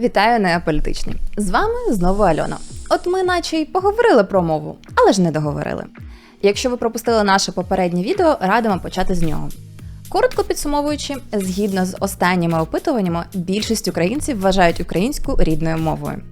Вітаю неаполітичні. З вами знову Альона. От ми наче й поговорили про мову, але ж не договорили. Якщо ви пропустили наше попереднє відео, радимо почати з нього. Коротко підсумовуючи, згідно з останніми опитуваннями, більшість українців вважають українську рідною мовою.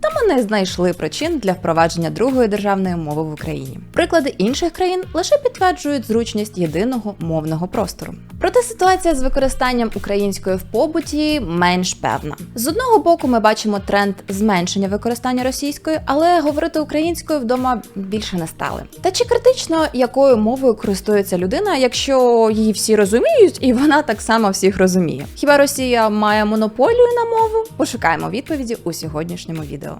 Та ми не знайшли причин для впровадження другої державної мови в Україні. Приклади інших країн лише підтверджують зручність єдиного мовного простору. Проте ситуація з використанням української в побуті менш певна. З одного боку, ми бачимо тренд зменшення використання російської, але говорити українською вдома більше не стали. Та чи критично, якою мовою користується людина, якщо її всі розуміють, і вона так само всіх розуміє? Хіба Росія має монополію на мову? Пошукаємо відповіді у сьогоднішньому відео.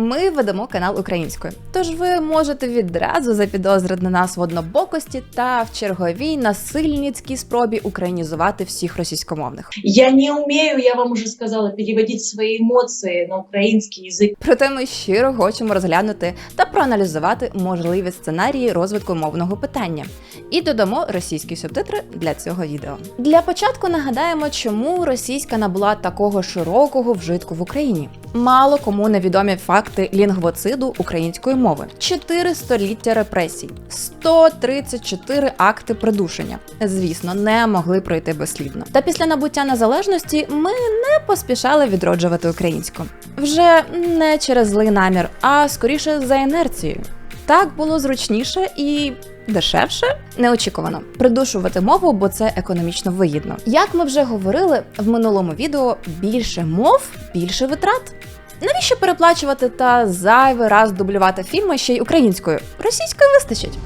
Ми ведемо канал українською, тож ви можете відразу запідозрити нас в однобокості та в черговій насильницькій спробі українізувати всіх російськомовних. Я не умею, я вам уже сказала, переводить свои эмоции на украинский язык. Проте ми щиро хочемо розглянути та проаналізувати можливі сценарії розвитку мовного питання і додамо російські субтитри для цього відео. Для початку нагадаємо, чому російська набула такого широкого вжитку в Україні. Мало кому невідомі факти лінгвоциду української мови: 4 століття репресій, 134 акти придушення. Звісно, не могли пройти безслідно. Та після набуття незалежності ми не поспішали відроджувати українську. Вже не через злий намір, а скоріше за інерцією. Так було зручніше і дешевше неочікувано придушувати мову, бо це економічно вигідно. Як ми вже говорили в минулому відео, більше мов, більше витрат. Навіщо переплачувати та зайвий раз дублювати фільми ще й українською? Російською вистачить.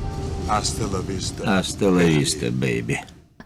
Vista, baby.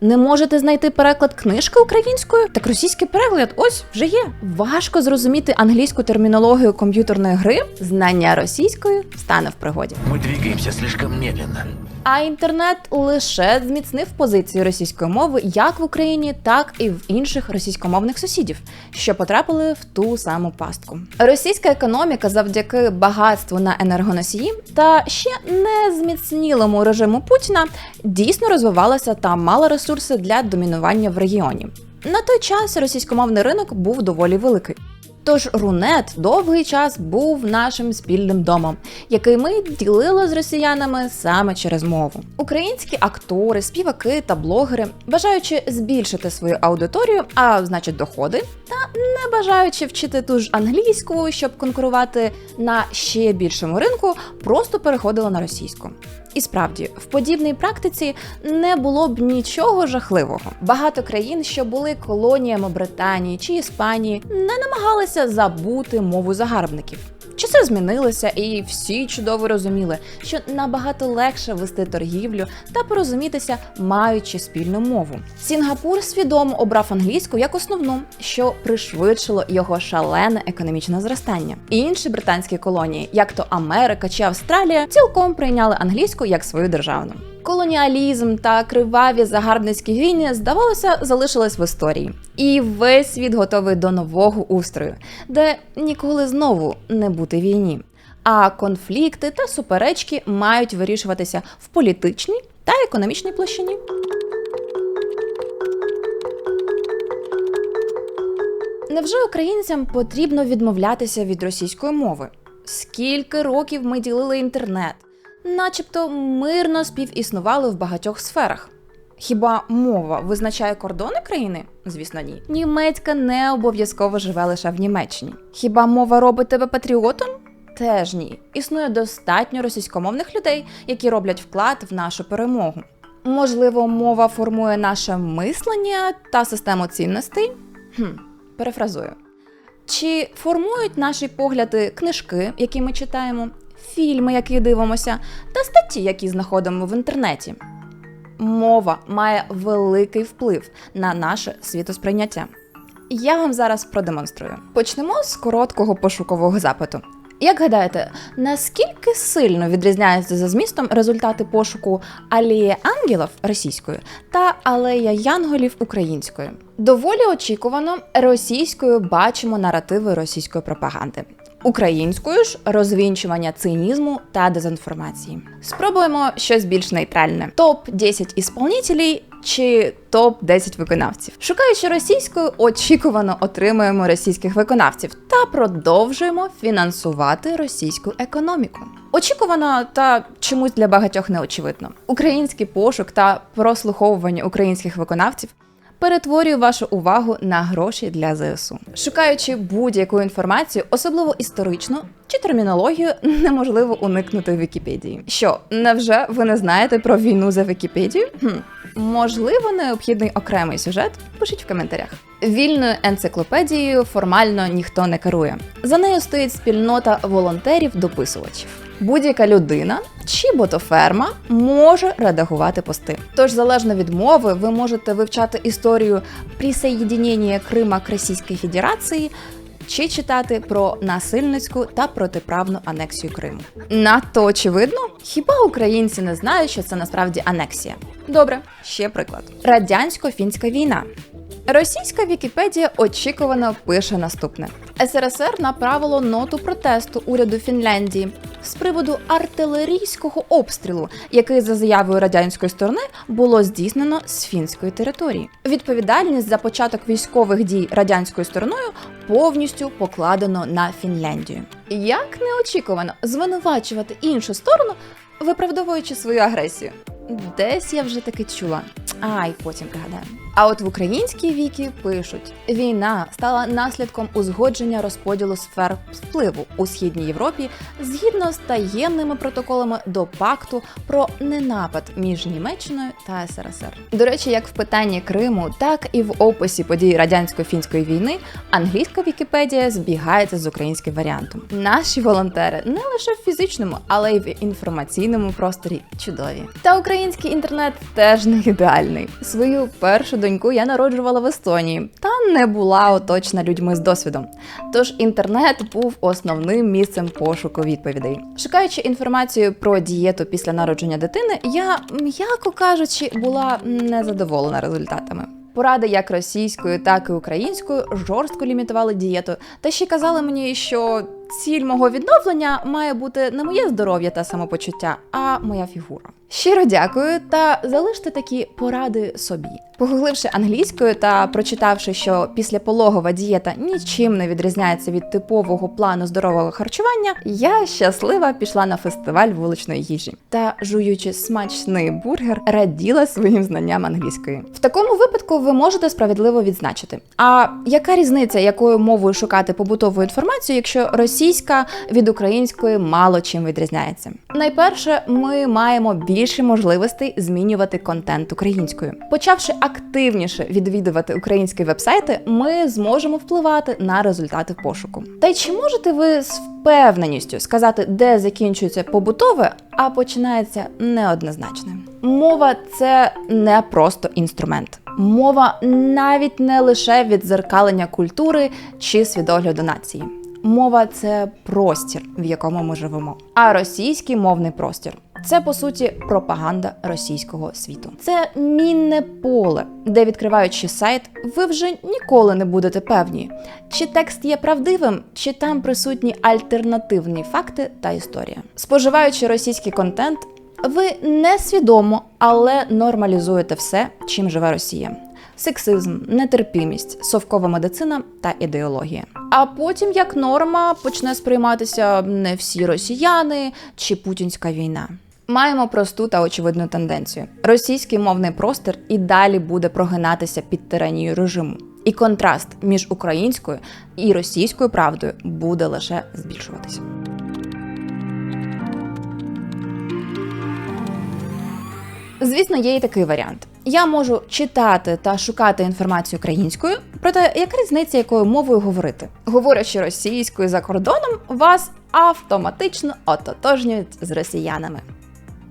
Не можете знайти переклад книжки українською? Так російський переклад ось вже є. Важко зрозуміти англійську термінологію комп'ютерної гри. Знання російської стане в пригоді. Мы двигаемся слишком медленно. А інтернет лише зміцнив позиції російської мови як в Україні, так і в інших російськомовних сусідів, що потрапили в ту саму пастку. Російська економіка завдяки багатству на енергоносії та ще не зміцнілому режиму Путіна дійсно розвивалася та мала ресурси для домінування в регіоні. На той час російськомовний ринок був доволі великий. Тож Рунет довгий час був нашим спільним домом, який ми ділили з росіянами саме через мову. Українські актори, співаки та блогери, бажаючи збільшити свою аудиторію, а значить доходи, та не бажаючи вчити ту ж англійську, щоб конкурувати на ще більшому ринку, просто переходили на російську. І справді, в подібній практиці не було б нічого жахливого. Багато країн, що були колоніями Британії чи Іспанії, не намагалися забути мову загарбників. Часи змінилися, і всі чудово розуміли, що набагато легше вести торгівлю та порозумітися, маючи спільну мову. Сінгапур свідомо обрав англійську як основну, що пришвидшило його шалене економічне зростання. Інші британські колонії, як то Америка чи Австралія, цілком прийняли англійську як свою державну. Колоніалізм та криваві загарбницькі війни, здавалося, залишились в історії, і весь світ готовий до нового устрою, де ніколи знову не бути війні. А конфлікти та суперечки мають вирішуватися в політичній та економічній площині. Невже українцям потрібно відмовлятися від російської мови? Скільки років ми ділили інтернет? Начебто мирно співіснували в багатьох сферах. Хіба мова визначає кордони країни? Звісно, ні. Німецька не обов'язково живе лише в Німеччині. Хіба мова робить тебе патріотом? Теж ні. Існує достатньо російськомовних людей, які роблять вклад в нашу перемогу. Можливо, мова формує наше мислення та систему цінностей? Хм, перефразую. Чи формують наші погляди книжки, які ми читаємо, фільми, які дивимося, та статті, які знаходимо в інтернеті. Мова має великий вплив на наше світосприйняття. Я вам зараз продемонструю. Почнемо з короткого пошукового запиту. Як гадаєте, наскільки сильно відрізняються за змістом результати пошуку Алія ангелів російською та Алея Янголів українською? Доволі очікувано російською бачимо наративи російської пропаганди. Українською ж розвінчування цинізму та дезінформації. Спробуємо щось більш нейтральне: топ 10 ісполнителей чи топ 10 виконавців. Шукаючи російською, очікувано отримуємо російських виконавців та продовжуємо фінансувати російську економіку. Очікувано та чомусь для багатьох неочевидно. Український пошук та прослуховування українських виконавців перетворює вашу увагу на гроші для ЗСУ. Шукаючи будь-яку інформацію, особливо історичну чи термінологію, неможливо уникнути в Вікіпедії. Що, невже ви не знаєте про війну за Вікіпедію? Хм. Можливо, необхідний окремий сюжет? Пишіть в коментарях. Вільною енциклопедією формально ніхто не керує. За нею стоїть спільнота волонтерів-дописувачів. Будь-яка людина чи ботоферма може редагувати пости. Тож, залежно від мови, ви можете вивчати історію присоєднення Крима к Російській Федерації чи читати про насильницьку та протиправну анексію Криму. Надто очевидно, хіба українці не знають, що це насправді анексія? Добре, ще приклад: радянсько-фінська війна. Російська Вікіпедія очікувано пише наступне: СРСР направило ноту протесту уряду Фінляндії з приводу артилерійського обстрілу, який за заявою радянської сторони було здійснено з фінської території. Відповідальність за початок військових дій радянською стороною повністю покладено на Фінляндію. Як неочікувано звинувачувати іншу сторону, виправдовуючи свою агресію. Десь я вже таки чула. Ай, потім пригадаю. А от в українській вікі пишуть: війна стала наслідком узгодження розподілу сфер впливу у східній Європі згідно з таємними протоколами до пакту про ненапад між Німеччиною та СРСР. До речі, як в питанні Криму, так і в описі подій радянсько-фінської війни англійська Вікіпедія збігається з українським варіантом. Наші волонтери не лише в фізичному, але й в інформаційному просторі чудові. Та український інтернет теж не ідеальний. Свою першу доньку я народжувала в Естонії та не була оточена людьми з досвідом. Тож інтернет був основним місцем пошуку відповідей. Шукаючи інформацію про дієту після народження дитини, я, м'яко кажучи, була незадоволена результатами. Поради як російською, так і українською жорстко лімітували дієту, та ще казали мені, що ціль мого відновлення має бути не моє здоров'я та самопочуття, а моя фігура. Щиро дякую та залиште такі поради собі. Погугливши англійською та прочитавши, що післяпологова дієта нічим не відрізняється від типового плану здорового харчування, я щаслива пішла на фестиваль вуличної їжі та, жуючи смачний бургер, раділа своїм знанням англійської. В такому випадку ви можете справедливо відзначити. А яка різниця, якою мовою шукати побутову інформацію, якщо російська від української мало чим відрізняється? Найперше, ми маємо більше можливостей змінювати контент українською. Почавши активніше відвідувати українські вебсайти, ми зможемо впливати на результати пошуку. Та й чи можете ви з впевненістю сказати, де закінчується побутове, а починається неоднозначне? Мова це не просто інструмент. Мова навіть не лише відзеркалення культури чи свідогляду нації. Мова це простір, в якому ми живемо. А російський мовний простір це по суті пропаганда російського світу. Це мінне поле, де відкриваючи сайт, ви вже ніколи не будете певні, чи текст є правдивим, чи там присутні альтернативні факти та історія. Споживаючи російський контент, ви несвідомо, але нормалізуєте все, чим живе Росія. Сексизм, нетерпімість, совкова медицина та ідеологія. А потім, як норма, почне сприйматися не всі росіяни чи путінська війна. Маємо просту та очевидну тенденцію: російський мовний простір і далі буде прогинатися під тиранію режиму, і контраст між українською і російською правдою буде лише збільшуватися. Звісно, є і такий варіант. Я можу читати та шукати інформацію українською, проте яка різниця, якою мовою говорити? Говорячи російською за кордоном, вас автоматично ототожнюють з росіянами.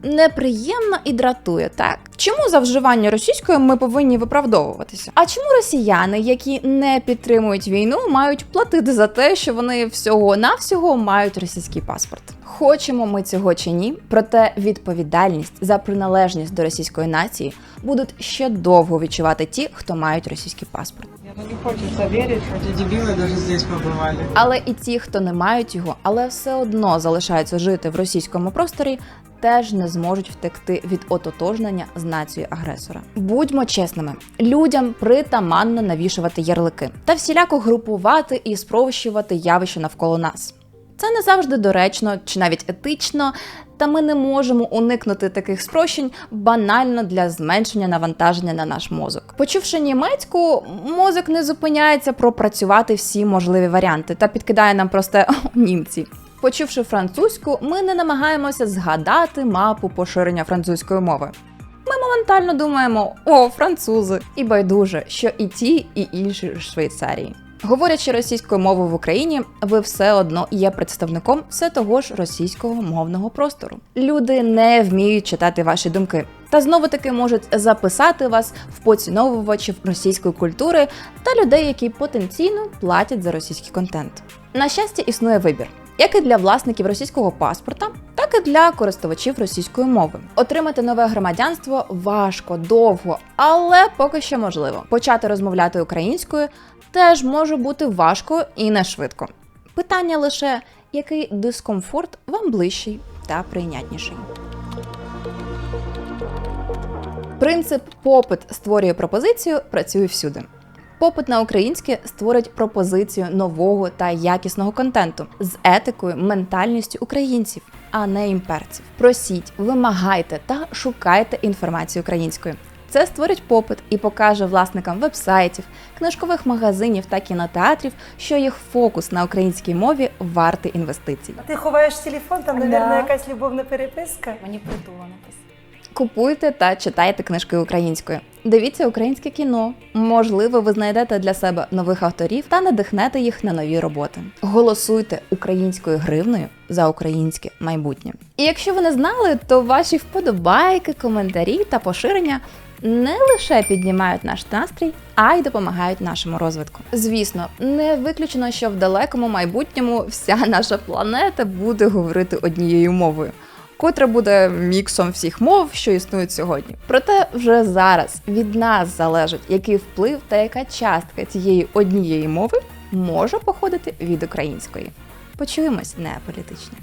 Неприємно і дратує, так? Чому за вживання російської ми повинні виправдовуватися? А чому росіяни, які не підтримують війну, мають платити за те, що вони всього навсього мають російський паспорт? Хочемо ми цього чи ні, проте відповідальність за приналежність до російської нації будуть ще довго відчувати ті, хто мають російський паспорт. Ну не хочется верить, что эти дебилы даже здесь побывали. Але і ті, хто не мають його, але все одно залишаються жити в російському просторі, теж не зможуть втекти від ототожнення з нацією агресора. Будьмо чесними, людям притаманно навішувати ярлики та всіляко групувати і спрощувати явище навколо нас. Це не завжди доречно чи навіть етично, та ми не можемо уникнути таких спрощень банально для зменшення навантаження на наш мозок. Почувши німецьку, мозок не зупиняється пропрацювати всі можливі варіанти та підкидає нам просто німці. Почувши французьку, ми не намагаємося згадати мапу поширення французької мови. Моментально думаємо: о, французи! І байдуже, що і ті, і інші Швейцарії. Говорячи російською мовою в Україні, ви все одно є представником все того ж російського мовного простору. Люди не вміють читати ваші думки, та знову таки можуть записати вас в поціновувачів російської культури та людей, які потенційно платять за російський контент. На щастя, існує вибір. Як і для власників російського паспорта, так і для користувачів російської мови. Отримати нове громадянство важко, довго, але поки що можливо. Почати розмовляти українською теж може бути важко і не швидко. Питання лише, який дискомфорт вам ближчий та прийнятніший. Принцип попит створює пропозицію працює всюди. Попит на українське створить пропозицію нового та якісного контенту з етикою, ментальністю українців, а не імперців. Просіть, вимагайте та шукайте інформацію українською. Це створить попит і покаже власникам вебсайтів, книжкових магазинів та кінотеатрів, що їх фокус на українській мові вартий інвестицій. Ти ховаєш телефон, там, мабуть, Да. якась любовна переписка. Мені притула написано. Купуйте та читайте книжки українською. Дивіться українське кіно. Можливо, ви знайдете для себе нових авторів та надихнете їх на нові роботи. Голосуйте українською гривною за українське майбутнє. І якщо ви не знали, то ваші вподобайки, коментарі та поширення не лише піднімають наш настрій, а й допомагають нашому розвитку. Звісно, не виключено, що в далекому майбутньому вся наша планета буде говорити однією мовою котра буде міксом всіх мов, що існують сьогодні. Проте вже зараз від нас залежить, який вплив та яка частка цієї однієї мови може походити від української. Почуємось не політичні.